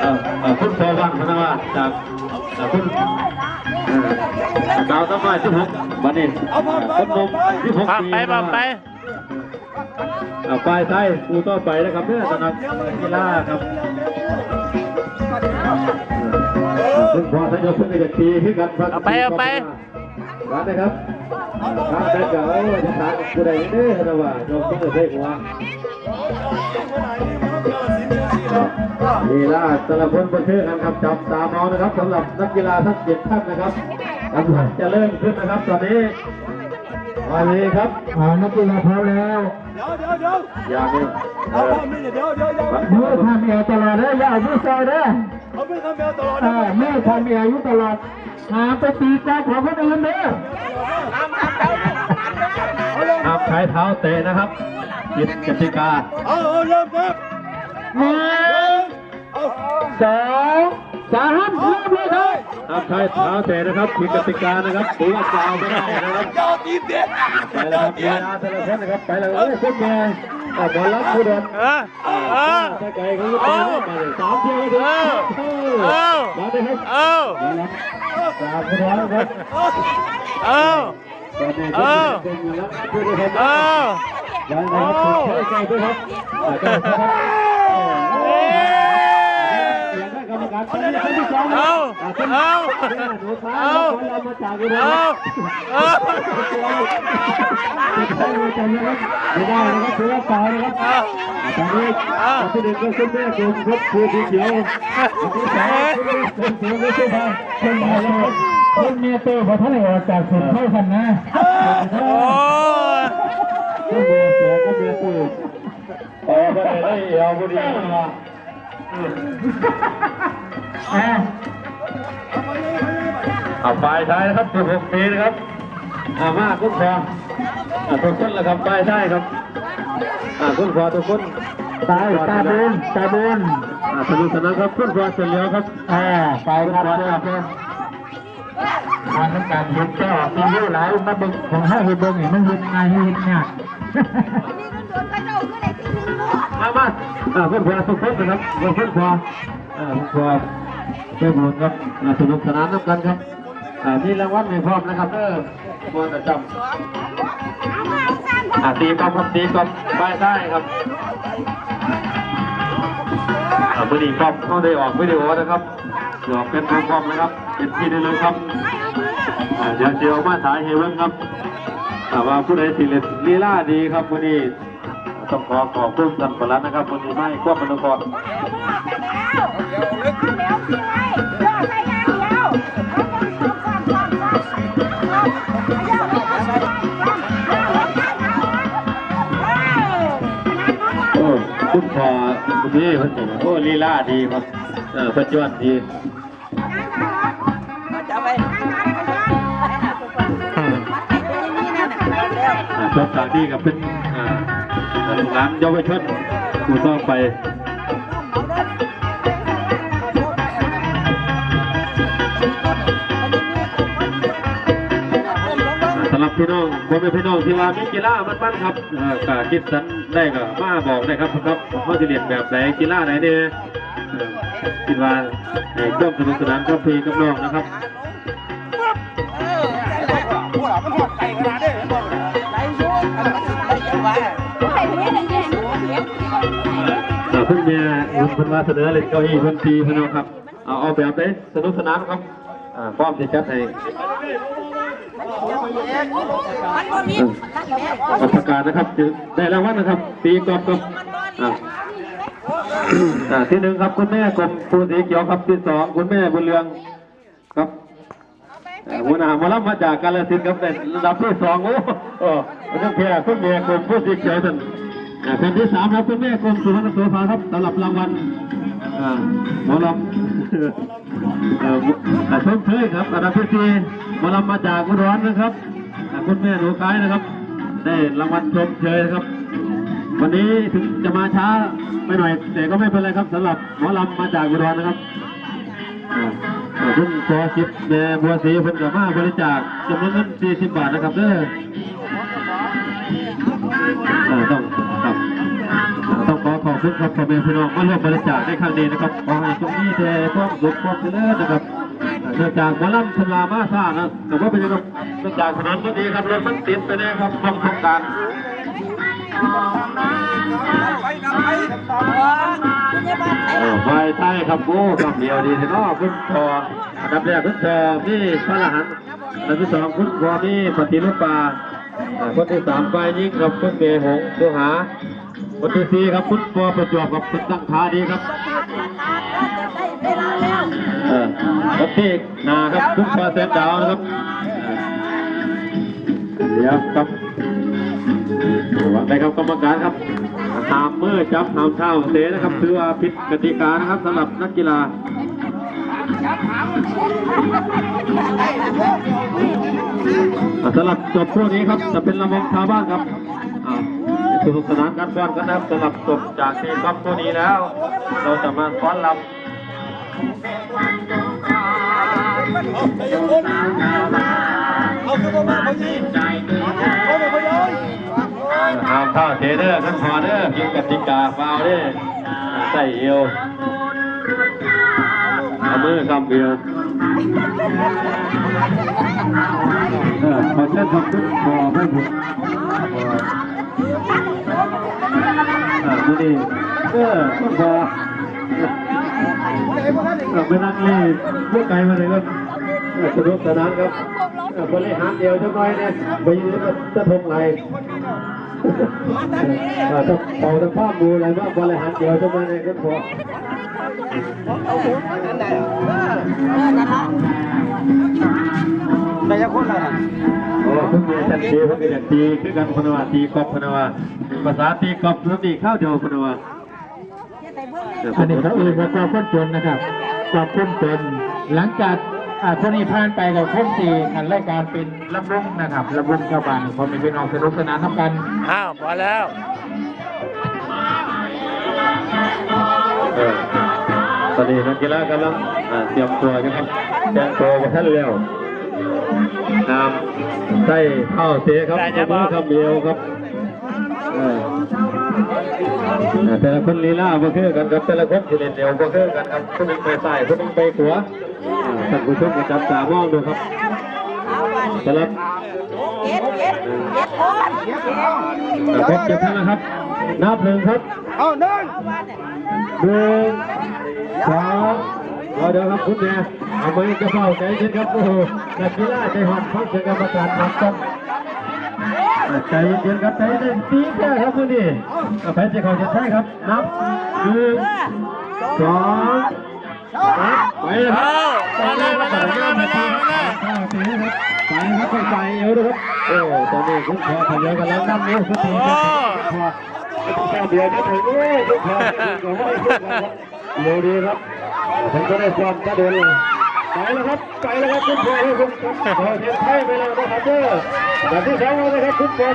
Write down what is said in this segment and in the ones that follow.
เอ่อเอ่อคุณพอวังพนว่าจากเอ่อคุณเอ่อดาวต้นไม้ที่หกบันนี้คนหนุ่มที่หกปั๊มปีไปไป เอาปลายไทยครูต่อไปนะครับเพื่อสนับกีฬาครับซึ่งพอทยศขึ้นในกทีที่กันเอาไปเอาไป ร้านนะครับร้านแบงก์เก่าจะทานผู้ใดเด้อนะว่าโยมต้องได้หัว นี่ล่ะแต่ละคนบนเชือกันครับจับตามองนะครับสำหรับนักกีฬาทั้งเจ็ดท่านนะครับการแข่งจะเริ่มขึ้นนะครับตอนนี้มาเลยครับอ่านักกีฬาพร้อมแล้วเดี๋ยวเดี๋ยวเดี๋ยวอย่างนี้เอเอาอพ่อมีเดี๋ยวเดี๋ยวเดี๋ยวมือทำเอวตลอดเลยอย่าเอามือซอยเด้อเขาไม่ทำแบบตลอดอ่ามือทำเอวอยู่ตลอดหาไปตีกอล์ฟของคนอื่นเด้อห้ามใช้เท้าเตะนะครับผิดกติกาเอาเริ่มครับ หนึ่งสองสามเริ่มเลยครับห้ามใช้เท้าเตะนะครับผิดกติกานะครับถือว่าฟาวไม่ได้นะครับเจ้าตีนเด็ดไปแล้วครับเวลาแต่ละคนนะครับไปแล้วโอ้ยคุณแม่อะบอลรับผู้โดนเออเออถ้าไกลเขาก็ไปมาเลยสามเที่ยวเลยเออมาเลยครับเออมาแล้วสามผู้โดนครับเออตอนนี้ก็เป็นอยู่แล้วผู้โดนครับเออยังไงครับใช้ไกลด้วยครับอะ เจ้าครับเอ้ยเสียงได้กรรมการไปเลยคนที่สองเอาเอาหนูฟ้าเรามาจากอุดรเอาเอาไม่ได้นะครับถือว่าฟาวนะครับตอนนี้ที่หนึ่งก็ขึ้นแม่กลุ่มครับคือสีเขียวที่สองคือสีเขียวไม่ใช่ฟาวคนมาแล้วคนเมียเตอร์พอท่านออกจากสุดเข้ากันนะโอ้ยก็เบียร์เสียก็เบียร์ปื นอ๋อก็ได้เอาบุรีมาอ่าเอาปลายท้ายนะครับสิบหกปีนะครับอามาคุ้มครอทุกคนละครับปลายท้ายครับอาคุ้มครอทุกคนตายตาบุญตาบุญสนุกสนานครับคุ้มครอเสร็จแล้วครับอ่าไปครับเพื่อนเพื่อนทางน้ำการเห็นแก้วมีเยอะหลายมาเบิ่งของห้าเห็นเบิ่งนี่มันเห็นง่ายเห็นยาก มามาอ่าคุ้มครองทุกคนนะครับคุ้มครองอ่าคุ้มครองเพื่อนบุญครับอ่าสนุกสนานน้ำกันครับอ่ามีรางวัลให้พร้อมนะครับเด้อมวนประจำอ่าตีกอล์ฟครับตีกอล์ฟปลายท้ครับอ่ามือดีครับเขาได้ออกวิดีโอนะครับเดี๋ยวเป็นโปรแกรมนะครับเป็นที่ได้เลยครับอ่าเดี๋ยวเดียวมาถ่ายให้เบิ่งครับแต่ว่าผู้ใดสิเล่นลีลาดีครับวันนี้ ต้องขอขอบคุณท่านประหลัดนะครับวันนี้ไม่ควบมันก่อนคุณพ่อคุณพี่เพิ่นโอ้ลีลาดีครับ เออเพิ่นจวนดีอ่าชอบจากดีกับเป็นอ่า ลูกหลานเยาวชนผู้ต้องไปสำหรับพี่น้องผมเป็นพี่น้องที่ว่ามีกีฬามันๆครับเอ่อกคิดสันได้ก็มาบอกได้ครับครับเขาจะเรียนแบบไหนกีฬาไหนเนี่ยคิดว่าในเครื่องสนุกสนานกับพี่กับน้องนะครับ เอ่อเพิ่งมีคุณเพิ่นมาเสนอเลยเก้าอี้เพิ่นทีพี่น้องครับ เอาเอาแบบไหนสนุกสนานครับอ่าพร้อมที่จะให้เอประกาศนะครับได้รางวัลนะครับ ตีกอบกับที่หนึ่งครับคุณแม่กบภูสีเขียวครับที่สองคุณแม่บุญเรืองครับเอ่อหัวหน้ามารับมาจากกาลสินครับในระดับที่สองโอ้โอ้ไม่องแพ้คุณแม่กบภูสีเขียวท่าน แผ่นที่สามครับคุณแม่กรมสุวรรณโสภาครับสำหรับรางวัลอ่าหมอลำชมเชยครับอันดับที่สี่หมอลำมาจากอุดรนะครับคุณแม่หนูกายนะครับ ได้รางวัลชมเชยครับ วันนี้ถึงจะมาช้าไปหน่อย แต่ก็ไม่เป็นไรครับสำหรับหมอลำมาจากอุดรนะครับคุณขอคิดแม่บัวศรีเพิ่นกับมาบริจาคจำนวนเงิน40 บาทนะครับเด้อต้อง ครับอ่าต้องขอบคุณครับพ่อแม่พี่น้องมาร่วมบริจาคในครั้งนี้นะครับขอให้ทุกที่แต่ความสุขความเจริญนะครับเนื่องจากหมอลำชลามาซ่านะแต่ว่าเป็นยังไงเนื่องจากถนนก็ดีครับรถมันติดไปแน่ครับช่วงสงการไฟไทยครับโอ้คำเดียวดีสิเนาะคุณพออันดับแรกคุณพอมีพระรหันต์อันดับที่สองคุณพอมีปฏิรูปป่าคนที่สามไฟยิ่งครับคุณเมหงสุหา คนที่สี่ครับคุณพอประจวบกับคุณตั้งทาดีครับเออคนที่นาครับคุณพอแสนดาวนะครับเดี๋ยวครับวังไปครับกรรมการครับตามเมื่อจับหามเท้าเสนะครับถือว่าผิดกติกานะครับสำหรับนักกีฬาสำหรับจบพวกนี้ครับจะเป็นระบบชาวบ้านครับ สนุกสนานกันก่อนกันนะครับสำหรับจบจากทีมครับพวกนี้แล้ว เราจะมาฟ้อนรำเอาขึ้นมามาพอดีเอาไปพอดีหามเท้าเสเด้อขึ้นพอเด้อผิดกติกาฟาวเด้อใส่เอวเอามือกำเอวเออขอเชิญทำขึ้นพอไม่ผิดอ่า ดูดิเออขึ้นพอเออไปนั่งเล่นพวกไก่มาเลยครับสนุกสนานครับบริหารเดียวจังหน่อยเนี่ยไปยืนจะทงไหลเออถ้าเป่าถ้าภาพบูอะไรว่างบริหารเดียวจังหน่อยเนี่ยขึ้นพอได้ยังคนละโอ้เพิ่งมีจันทีเพิ่งมีจันทีคือกันพนวาตีกอบพนวา ภาษาตีกอบแล้วมีข้าวเดียวพนวาอันนี้เขาเอ่ยว่ากอบคนจนนะครับกอบคนจนหลังจากอ่าคนนี้ผ่านไปกับคนสี่ขันรายการเป็นลำวงนะครับลำวงชาวบ้านพอมีพี่น้องสนุกสนานทั้งกันอ้าวพอแล้วเออตอนนี้นักกีฬากำลังอ่าเตรียมตัวกันครับแต่งตัวมาท่านแล้วนำใส่ข้าวเสียครับได้จะมืบออกคำเดียวครับเอออ่า แต่ละคนลีลาบ่คือกันครับแต่ละคนสิเล่นเดียวบ่คือกันครับคนหนึงไปซ้ายคนหนึงไปขวาอ่าท่านผู้ชมก็จับตามองดูครับสำหรับเจ็ดเจ็ดเจ็ดคนอ่าครบเจ็ดท่านนะครับ นับหนึ่งครับ เอาหนึ่งหนึ่งสองเอาเดี๋ยวครับคุณแม่เอาไม้กระเป๋าใจเย็นครับโอ้โหนักกีฬาใจหอมฟังเสียงกรรมการนับต้อง ใจเย็นครับใจเย็นตีแค่ครับคุณนี่กาแฟจะของจะใช่ครับ นับหนึ่งสองไปเลยครับมาเลยมาเลยมาเลยมาเลยมาเลยครับไปครับไปเอวด้วยครับโอ้ตอนนี้คุณพอทะเลกันแล้วนั่งนิ้วสุดทีครับพอแค่เดียวก็ถึงเอ้ยทุกคนก็ไม่ขึ้นนะครับเร็วดีครับผมก็ได้ความจะเดินเลย ไปแล้วครับไปแล้วครับคุณพ่อให้คุณพอเทียนไทยไปแล้วนะครับเด้อแบบที่สองแล้วนะครับคุณพ่อ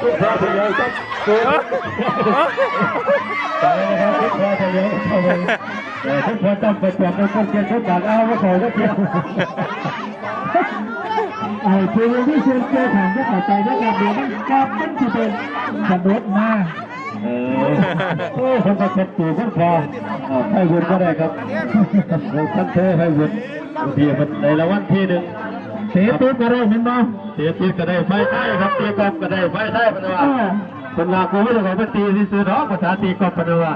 คุณพ่อทะเลครับตัวไปแล้วครับคุณพ่อทะเลเข้าไปแต่คุณพ่อต้องไปจับในคนเกียร์เขาตัดเอาว่าเขาก็เทียมไอ้คือวันที่เชิญเจอถามก็เข้าใจด้วยกันเดี๋ยวมันกลับมันจะเป็นขับรถมาเออโอ้คนก็เช็ดตัวคุณพ่อ ให้วุ้นก็ได้ครับเราท่านเธอให้วุ้นบางทีมันในละวันที่หนึ่งเสียตุ๊กก็ได้เหมือนบ้างเสียทีก็ได้ไฟใต้ครับตีกอบก็ได้ไฟใต้ปนว่าคนลากูไม่ได้บอกว่าตีที่ซื้อน้องภาษาตีกอบปนว่า